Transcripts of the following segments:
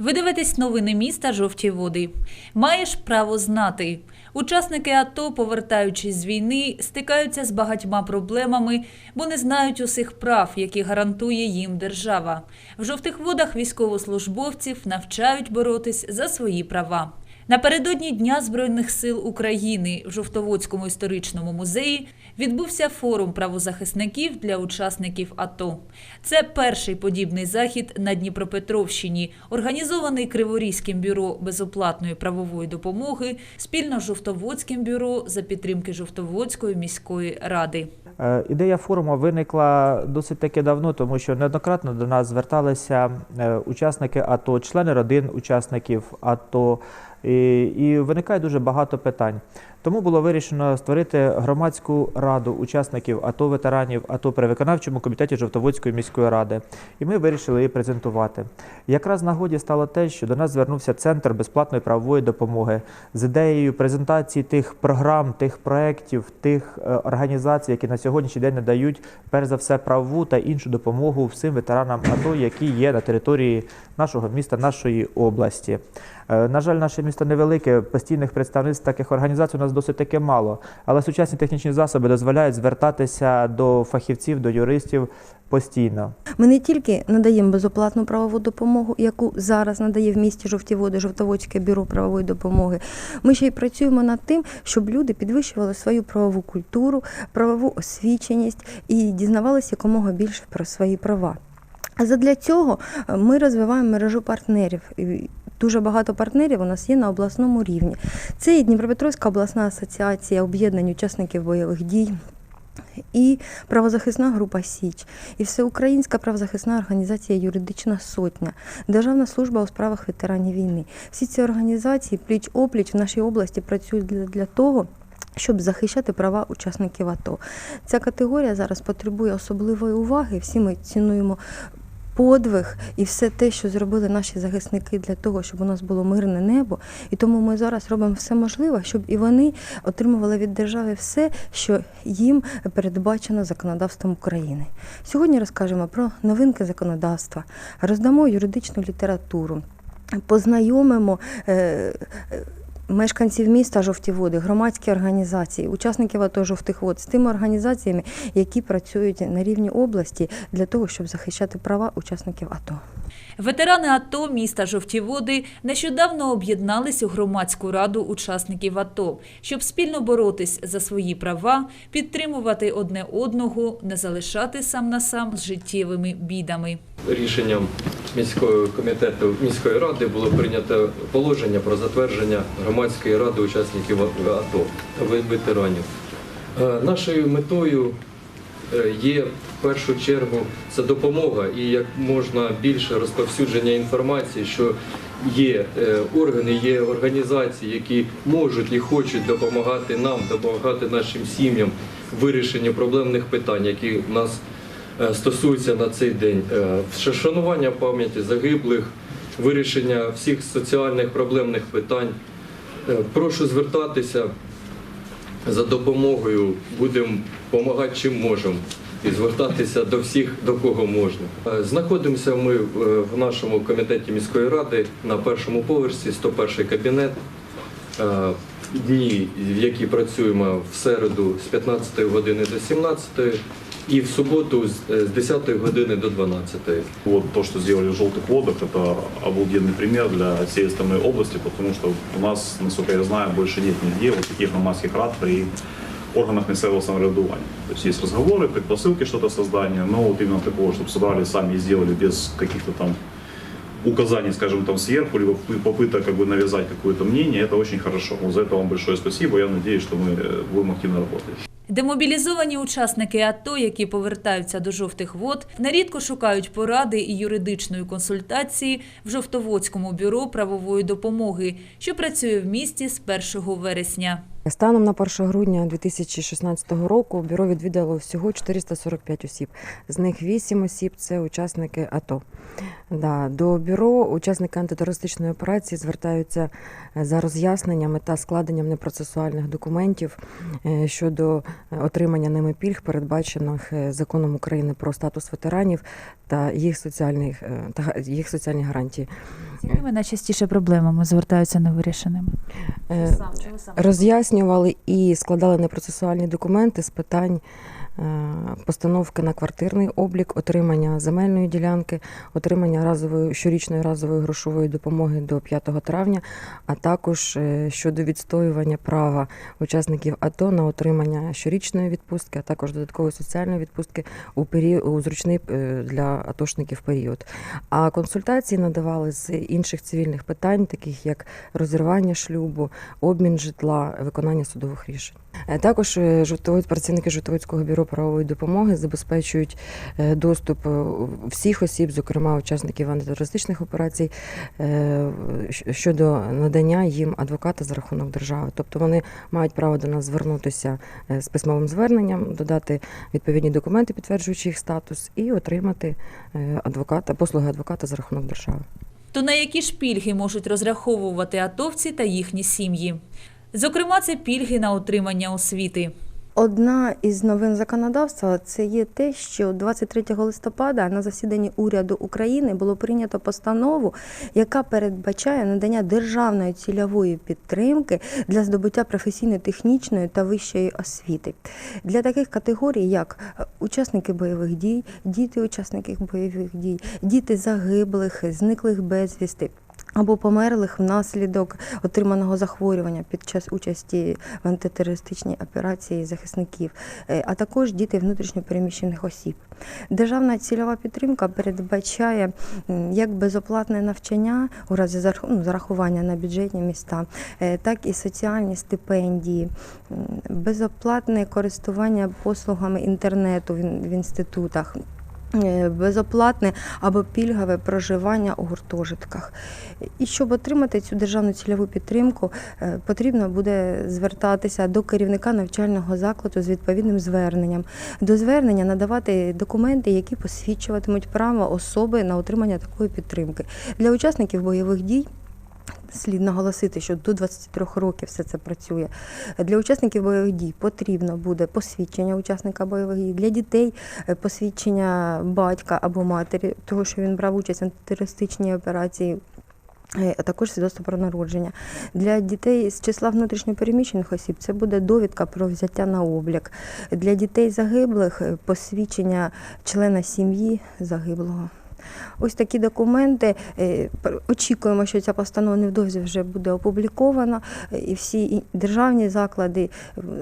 Ви дивитесь новини міста Жовті води. Маєш право знати. Учасники АТО, повертаючись з війни, стикаються з багатьма проблемами, бо не знають усіх прав, які гарантує їм держава. В жовтих водах військовослужбовців навчають боротись за свої права. Напередодні Дня Збройних сил України в Жовтоводському історичному музеї відбувся форум правозахисників для учасників АТО. Це перший подібний захід на Дніпропетровщині, організований Криворізьким бюро безоплатної правової допомоги спільно з Жовтоводським бюро за підтримки Жовтоводської міської ради. Е, Ідея форуму виникла досить таки давно, тому що неоднократно до нас зверталися е, учасники АТО, члени родин учасників АТО, і, і виникає дуже багато питань. Тому було вирішено створити громадську раду учасників АТО ветеранів АТО при виконавчому комітеті Жовтоводської міської ради. І ми вирішили її презентувати. Якраз нагоді стало те, що до нас звернувся центр безплатної правової допомоги з ідеєю презентації тих програм, тих проєктів, тих е, організацій, які на сьогоднішній день надають перш за все правову та іншу допомогу всім ветеранам АТО, які є на території нашого міста, нашої області. Е, На жаль, наше місто невелике, постійних представництв таких організацій у нас досить таки мало. Але сучасні технічні засоби дозволяють звертатися до фахівців, до юристів постійно. Ми не тільки надаємо безоплатну правову допомогу, яку зараз надає в місті Жовті Води Жовтоводське бюро правової допомоги. Ми ще й працюємо над тим, щоб люди підвищували свою правову культуру, правову освіченість і дізнавалися якомога більше про свої права. Задля цього е, ми розвиваємо мережу партнерів. Дуже багато партнерів у нас є на обласному рівні. Це і Дніпропетровська обласна асоціація об'єднань учасників бойових дій. І правозахисна група Січ, і всеукраїнська правозахисна організація Юридична сотня, Державна служба у справах ветеранів війни. Всі ці організації пліч опліч в нашій області працюють для того. Щоб захищати права учасників АТО, ця категорія зараз потребує особливої уваги. Всі ми цінуємо подвиг і все те, що зробили наші захисники для того, щоб у нас було мирне небо. І тому ми зараз робимо все можливе, щоб і вони отримували від держави все, що їм передбачено законодавством України. Сьогодні розкажемо про новинки законодавства, роздамо юридичну літературу, познайомимо. Мешканців міста жовті води, громадські організації, учасників АТО жовтих вод з тими організаціями, які працюють на рівні області для того, щоб захищати права учасників АТО. Ветерани АТО міста Жовті Води нещодавно об'єднались у громадську раду учасників АТО, щоб спільно боротись за свої права, підтримувати одне одного, не залишати сам на сам з життєвими бідами. Рішенням міського комітету міської ради було прийнято положення про затвердження громадської ради учасників АТО ветеранів. Е, Нашою метою є в першу чергу це допомога і як можна більше розповсюдження інформації, що є е, органи, є організації, які можуть і хочуть допомагати нам, допомагати нашим сім'ям в вирішенні проблемних питань, які нас е, стосуються на цей день. Е, Вшанування пам'яті загиблих, вирішення всіх соціальних проблемних питань. Е, Прошу звертатися за допомогою, будемо допомагати чим можемо і звертатися до всіх, до кого можна. Е, Знаходимося ми е, в нашому комітеті міської ради на першому поверсі, 101 кабінет. Е, Дні, в які працюємо в середу з 15 години до 17 і в суботу з е, з 10 години до 12. Вот то, что сделали в «Желтых водах», это обалденный пример для всей остальной области, потому что у нас, насколько я знаю, больше нет нигде вот таких громадских рад при органах местного самоврядування. То есть есть разговоры, предпосылки что-то создания, но вот именно такого, чтобы собрали сами и сделали без каких-то там указаний, скажем, там сверху, либо попы- попыток как бы навязать какое-то мнение, это очень хорошо. Вот за это вам большое спасибо. Я надеюсь, что мы э, будем активно работать. Демобілізовані учасники АТО, які повертаються до жовтих вод, нерідко шукають поради і юридичної консультації в Жовтоводському бюро правової допомоги, що працює в місті з 1 вересня. Станом на 1 грудня 2016 року бюро відвідало всього 445 осіб. З них 8 осіб це учасники АТО. Да, до бюро учасники антитерористичної операції звертаються е, за роз'ясненнями та складенням непроцесуальних документів е, щодо е, отримання ними пільг, передбачених законом України про статус ветеранів та їх соціальних та їх соціальні гарантії. З якими найчастіше проблемами звертаються невирішеними? Е, роз'яснювали і складали непроцесуальні документи з питань постановки на квартирний облік, отримання земельної ділянки, отримання разової щорічної разової грошової допомоги до 5 травня, а також е, щодо відстоювання права учасників АТО на отримання щорічної відпустки, а також додаткової соціальної відпустки у період у зручний е, для атошників період. А консультації надавали з інших цивільних питань, таких як розірвання шлюбу, обмін житла, виконання судових рішень. Е, Також е, жовтовод- працівники Жовтоводського бюро правової допомоги забезпечують е, доступ е, всіх осіб, зокрема учасників антитерористичних операцій, е, щодо надання їм адвоката за рахунок держави. Тобто вони мають право до нас звернутися з письмовим зверненням, додати відповідні документи, підтверджуючи їх статус, і отримати адвоката, послуги адвоката за рахунок держави. То на які ж пільги можуть розраховувати атовці та їхні сім'ї? Зокрема, це пільги на отримання освіти. Одна із новин законодавства це є те, що 23 листопада на засіданні уряду України було прийнято постанову, яка передбачає надання державної цільової підтримки для здобуття професійно-технічної та вищої освіти для таких категорій, як учасники бойових дій, діти учасників бойових дій, діти загиблих, зниклих безвісти. Або померлих внаслідок отриманого захворювання під час участі в антитерористичній операції захисників, е, а також діти внутрішньопереміщених осіб. Державна цільова підтримка передбачає як безоплатне навчання у разі ну, зарахування на бюджетні міста, е, так і соціальні стипендії, безоплатне користування послугами інтернету в інститутах. Е, Безоплатне або пільгове проживання у гуртожитках. І щоб отримати цю державну цільову підтримку, е, потрібно буде звертатися до керівника навчального закладу з відповідним зверненням. До звернення надавати документи, які посвідчуватимуть право особи на отримання такої підтримки. Для учасників бойових дій. Слід наголосити, що до 23 років все це працює. Для учасників бойових дій потрібно буде посвідчення учасника бойових дій. Для дітей е, посвідчення батька або матері, того, що він брав участь в антитерористичній операції. е, А також свідоцтво про народження. Для дітей з числа внутрішньопереміщених осіб це буде довідка про взяття на облік. Для дітей загиблих е, посвідчення члена сім'ї загиблого. Ось такі документи. Е, Очікуємо, що ця постанова невдовзі вже буде опублікована, е, і всі державні заклади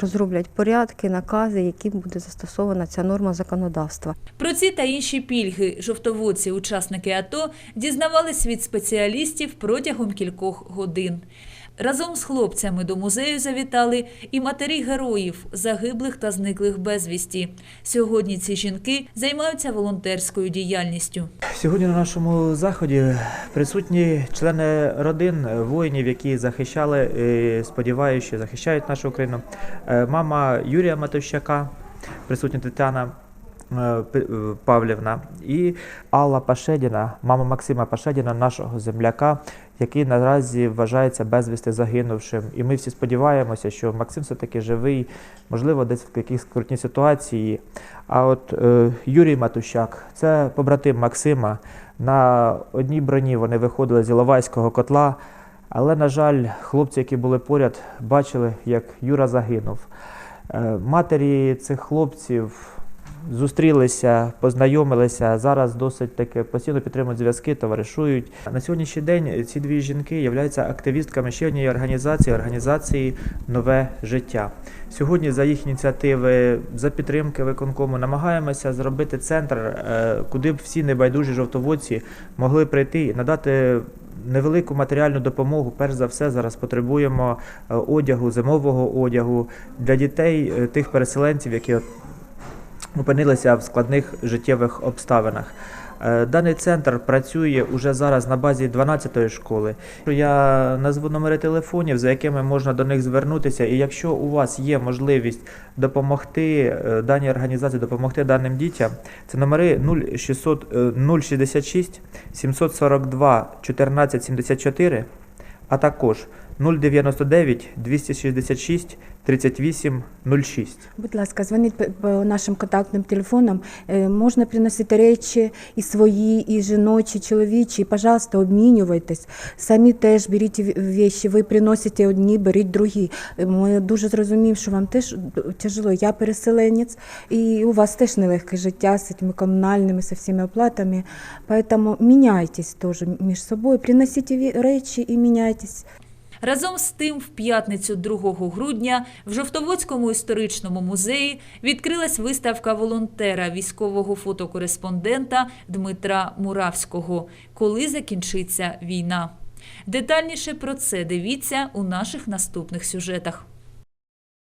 розроблять порядки, накази, яким буде застосована ця норма законодавства. Про ці та інші пільги жовтоводці, учасники АТО, дізнавались від спеціалістів протягом кількох годин. Разом з хлопцями до музею завітали і матері героїв, загиблих та зниклих безвісті. Сьогодні ці жінки займаються волонтерською діяльністю. Сьогодні на нашому заході присутні члени родин воїнів, які захищали, і, сподіваюся, захищають нашу Україну. Е, Мама Юрія Матощака, присутня Тетяна е, е, Павлівна і Алла Пашедіна, мама Максима Пашедіна, нашого земляка, який наразі вважається безвісти загинувшим. І ми всі сподіваємося, що Максим все-таки живий, можливо, десь в якійсь скрутній ситуації. А от е, Юрій Матущак, це побратим Максима. На одній броні вони виходили з Іловайського котла. Але, на жаль, хлопці, які були поряд, бачили, як Юра загинув. Е, Матері цих хлопців зустрілися, познайомилися. Зараз досить таки постійно підтримують зв'язки, товаришують. На сьогоднішній день ці дві жінки являються активістками ще однієї організації організації Нове життя. Сьогодні за їх ініціативи, за підтримки виконкому намагаємося зробити центр, е, куди б всі небайдужі жовтоводці могли прийти і надати невелику матеріальну допомогу. Перш за все, зараз потребуємо е, одягу, зимового одягу для дітей е, тих переселенців, які опинилися в складних життєвих обставинах. Е, Даний центр працює уже зараз на базі 12-ї школи. Я назву номери телефонів, за якими можна до них звернутися. І якщо у вас є можливість допомогти е, даній організації, допомогти даним дітям, це номери 0600, е, 066 742 1474, а також 099 266 38 06. Будь ласка, дзвоніть по- нашим контактним телефонам. Е, Можна приносити речі і свої, і жіночі, чоловічі. Пожалуйста, обмінювайтесь. Самі теж беріть вещі. Ви приносите одні, беріть другі. Е, Ми дуже зрозуміємо, що вам теж тяжело. Я переселенець, і у вас теж нелегке життя з цими комунальними, з всіми оплатами. Поэтому міняйтесь теж між собою, приносіть речі і міняйтесь. Разом з тим, в п'ятницю 2 грудня в Жовтоводському історичному музеї відкрилась виставка волонтера, військового фотокореспондента Дмитра Муравського Коли закінчиться війна. Детальніше про це дивіться у наших наступних сюжетах.